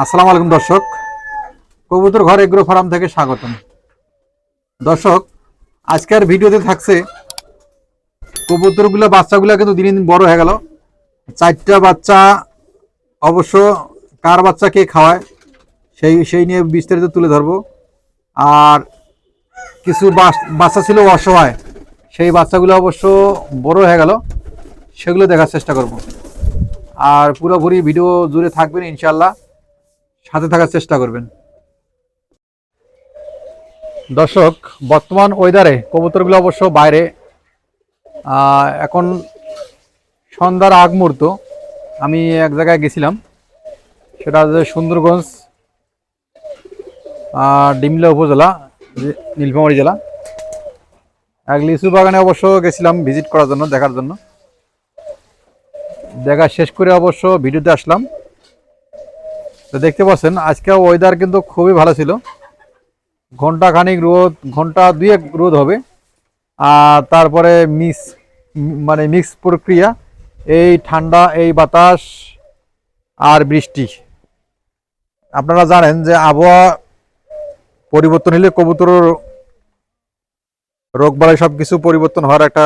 আসসালামু আলাইকুম, দর্শক। কবুতর ঘর এগ্রো ফার্ম থেকে স্বাগতম। দর্শক, আজকের ভিডিওতে থাকছে, কবুতরগুলো, বাচ্চাগুলো কিন্তু দিন দিন বড় হয়ে গেল। চারটা বাচ্চা, অবশ্য কার বাচ্চা কে খাওয়ায়, সেই সেই নিয়ে বিস্তারিত তুলে ধরবো। আর কিছু বাচ্চা ছিল অসহায়, সেই বাচ্চাগুলো অবশ্য বড় হয়ে গেল। সেগুলো দেখার চেষ্টা করব। আর পুরোপুরি ভিডিও জুড়ে থাকবেন ইনশাল্লাহ সাথে থাকার চেষ্টা করবেন। দর্শক, বর্তমান ওয়েদারে কবুতরগুলো অবশ্য বাইরে। এখন সন্ধ্যার আগ মুহূর্ত। আমি এক জায়গায় গেছিলাম। সেটা হচ্ছে সুন্দরগঞ্জ ডিমলা উপজেলা নীলফামারী জেলা। এক লিচু বাগানে অবশ্য গেছিলাম ভিজিট করার জন্য, দেখার জন্য। দেখা শেষ করে অবশ্য ভিডিওতে আসলাম। তো দেখতে পাচ্ছেন আজকে ওয়েদার কিন্তু খুবই ভালো ছিল। ঘণ্টা খানিক রোদ ঘণ্টা দুয়েক রোদ হবে। আর তারপরে মিক্স মানে মিক্স প্রক্রিয়া, এই ঠান্ডা, এই বাতাস আর বৃষ্টি। আপনারা জানেন যে আবহাওয়া পরিবর্তন হলে কবুতর রোগ বালাই সব কিছু পরিবর্তন হওয়ার একটা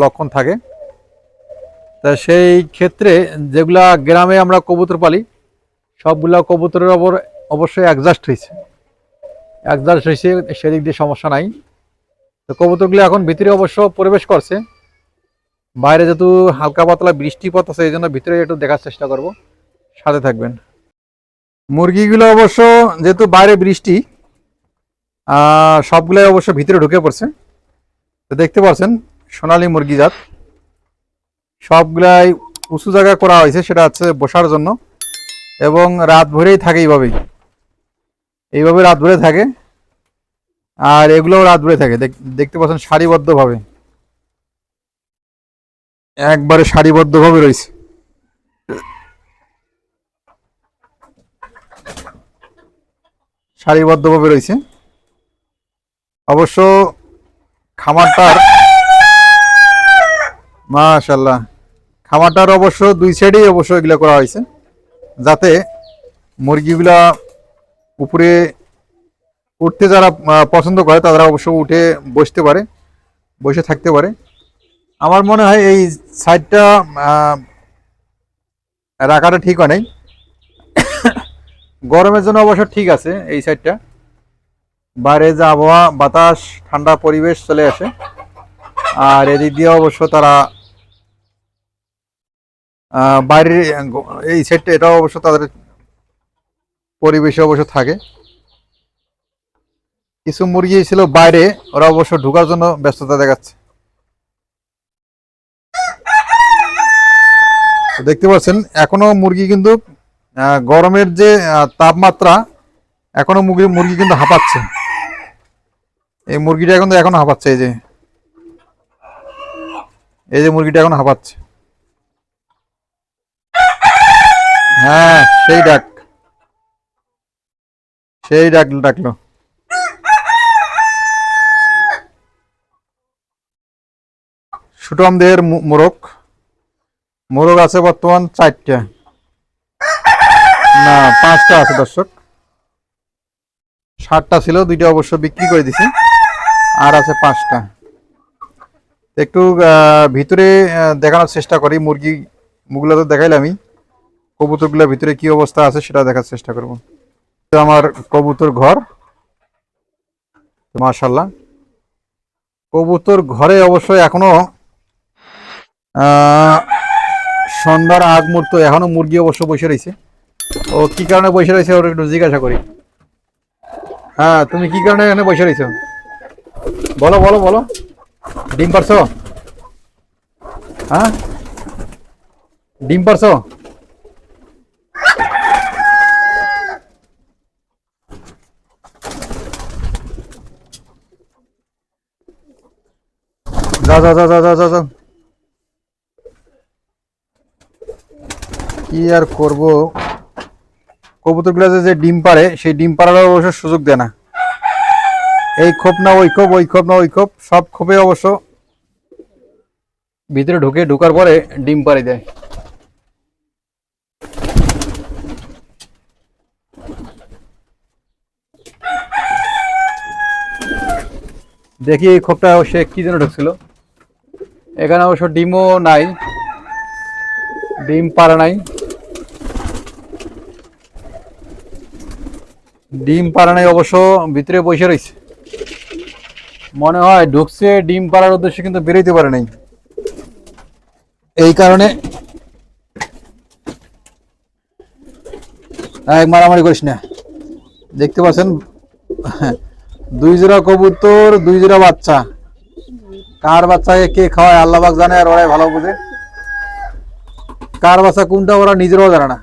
লক্ষণ থাকে। তা সেই ক্ষেত্রে যেগুলা গ্রামে আমরা কবুতর পালি সবগুলা কবুতরের ওপর অবশ্যই অ্যাডজাস্ট হয়েছে। অ্যাডজাস্ট হয়েছে, সেদিক দিয়ে সমস্যা নাই। তো কবুতরগুলো এখন ভিতরে অবশ্য প্রবেশ করছে। বাইরে যেহেতু হালকা পাতলা বৃষ্টিপাত আছে, এই জন্য ভিতরে একটু দেখার চেষ্টা করব। সাথে থাকবেন। মুরগিগুলো অবশ্য যেহেতু বাইরে বৃষ্টি সবগুলাই অবশ্য ভিতরে ঢুকে পড়ছে। তো দেখতে পাচ্ছেন, সোনালী মুরগি জাত। সবগুলাই উঁচু জায়গা করা হয়েছে, সেটা হচ্ছে বসার জন্য। এবং রাত ভরেই থাকে এইভাবেই। এইভাবে রাত ভরে থাকে। আর এগুলোও রাত ভরে থাকে। দেখ- দেখতে পাচ্ছেন সারিবদ্ধভাবে। একবারে সারিবদ্ধভাবে রয়েছে। সারিবদ্ধভাবে রয়েছে। অবশ্য খামারটার মাশাল্লাহ খামারটার অবশ্য দুই সাইডেই অবশ্য এগুলো করা হয়েছে। যাতে মুরগিগুলা উপরে উঠতে যারা পছন্দ করে, তারা অবশ্য উঠে বসতে পারে, বসে থাকতে পারে। আমার মনে হয় এই সাইডটা রাখাটা ঠিক হয় গরমের জন্য অবশ্য ঠিক আছে এই সাইডটা। বাইরে যে আবহাওয়া, বাতাস, ঠান্ডা পরিবেশ চলে আসে। আর এদিক দিয়ে অবশ্য তারা বাইরের, এই সেটটা এটাও অবশ্য তাদের পরিবেশে অবশ্য থাকে। কিছু মুরগি ছিল বাইরে, ওরা অবশ্য ঢোকার জন্য ব্যস্ততা দেখাচ্ছে। দেখতে পাচ্ছেন, এখনও মুরগি কিন্তু গরমের যে তাপমাত্রা, এখনও মুরগি মুরগি কিন্তু হাঁপাচ্ছে। এই মুরগিটা এখন এখনও হাঁপাচ্ছে, এই যে। এই যে মুরগিটা এখন হাঁপাচ্ছে। হ্যাঁ সেই ডাক। সেই ডাক ডাকলো। সুটমদের মোরগ। মোরগ আছে বর্তমান চারটা। না, পাঁচটা আছে দর্শক। ষাটটা ছিল, দুইটা অবশ্য বিক্রি করে দিছি। আর আছে পাঁচটা। একটু ভিতরে দেখানোর চেষ্টা করি। মুরগি মুগুলো তো দেখাইলামই। কবুতরগুলোর ভিতরে কি অবস্থা আছে সেটা দেখার চেষ্টা করব। আমার কবুতর ঘর। মাশাল্লাহ কবুতর ঘরে অবশ্যই এখনও সন্ধ্যার আগ মুহূর্ত এখনও মুরগি অবশ্য বসে রয়েছে। ও কি কারণে বসে রয়েছে ওর একটু জিজ্ঞাসা করি। হ্যাঁ তুমি কি কারণে এখানে বসে রয়েছো? বলো বলো বলো। ডিম পারছ? হ্যাঁ? ডিম পারছ? যাও যাও যাও যাও যাও যাও কি আর করব? কবুতরগুলো যে ডিম পারে সেই ডিম পাড়ারও অবশ্য সুযোগ দেয় না। এই খোপ না, ওই খোপ ওই খোপ না, ওই খোপ, সব খোপে অবশ্য ভিতরে ঢুকে ঢুকার পরে ডিম পাড়ি দেয়। দেখি এই খোপটা সে কি যেন ঢুকছিল। এখানে অবশ্য ডিমও নাই। ডিম পারে নাই। ডিম পারে নাই অবশ্য, ভিতরে বসে রয়েছে। মনে হয় ঢুকছে, ডিম পাড়ার উদ্দেশ্যে কিন্তু বেরোইতে পারে নাই। এই কারণে মারামারি করিস না। দেখতে পাচ্ছেন দুই জোড়া কবুতর, দুই জোড়া বাচ্চা। কার বাচ্চাকে কে খাওয়ায় আল্লাহবাক জানে আর ওরাই ভালো বুঝে। কার বাচ্চা কোনটা ওরা নিজেরাও জানে না।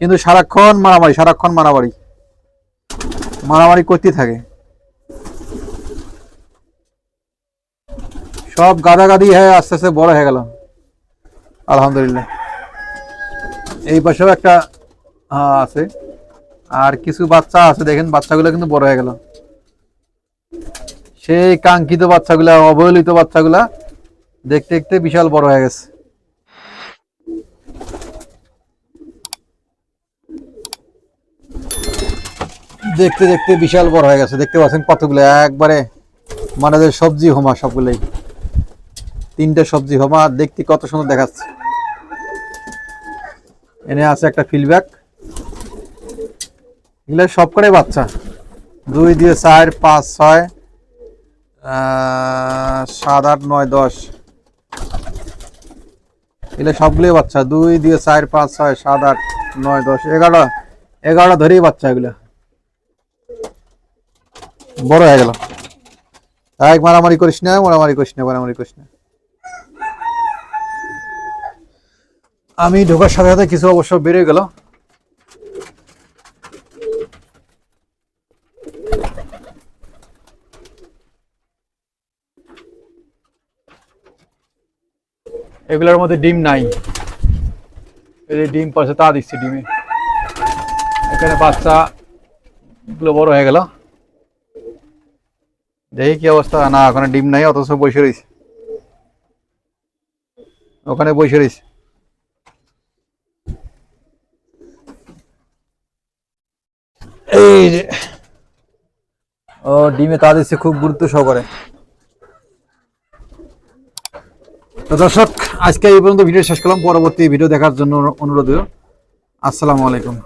কিন্তু সারাক্ষণ মারামারি সারাক্ষণ মারামারি। মারামারি করতে থাকে। সব গাদাগাদি হয়ে আস্তে আস্তে বড় হয়ে গেল। আলহামদুলিল্লাহ। এই পাশেও একটা আছে। আর কিছু বাচ্চা আছে, দেখেন বাচ্চাগুলো কিন্তু বড় হয়ে গেল। সেই কাঙ্ক্ষিত বাচ্চাগুলা, অবহেলিত বাচ্চাগুলা দেখতে দেখতে বিশাল বড় হয়ে গেছে। দেখতে দেখতে বিশাল বড় হয়ে গেছে। দেখতে পাচ্ছেন কতগুলো? একবারে মানে সবজি হোমা সবগুলোই। তিনটে সবজি হোমা। দেখতে কত সুন্দর দেখাচ্ছে। এনে আছে একটা ফিলব্যাক এগুলো সব করে বাচ্চা। দুই দিয়ে চার, পাঁচ, ছয়। সাত, আট, নয়, দশ। এগুলো সবগুলোই বাচ্চা। দুই দিয়ে চার, পাঁচ, ছয়, সাত, আট, নয়, দশ এগারো এগারো ধরেই বাচ্চা এগুলো। বড় হয়ে গেল। এক মারামারি করিস না, মারামারি করিস না, মারামারি করিস না। আমি ঢোকার সাথে সাথে কিছু অবশ্য বেড়ে গেল। এগুলোর মধ্যে ডিম নাই। এই ডিম পাশে তা দিচ্ছে ডিমে। এখানে বাচ্চা গুলো বড় হয়ে গেল। দেখি কি অবস্থা। না, ওখানে ডিম নাই, অথচ বসে রয়েছে। ওখানে বসে রয়েছে। এই যে, ও, ডিমে তা দিচ্ছে খুব গুরুত্ব সহকারে। দর্শক আজকে এই পর্যন্ত ভিডিও শেষ করলাম। পরবর্তী ভিডিও দেখার জন্য অনুরোধ আসসালামু আলাইকুম।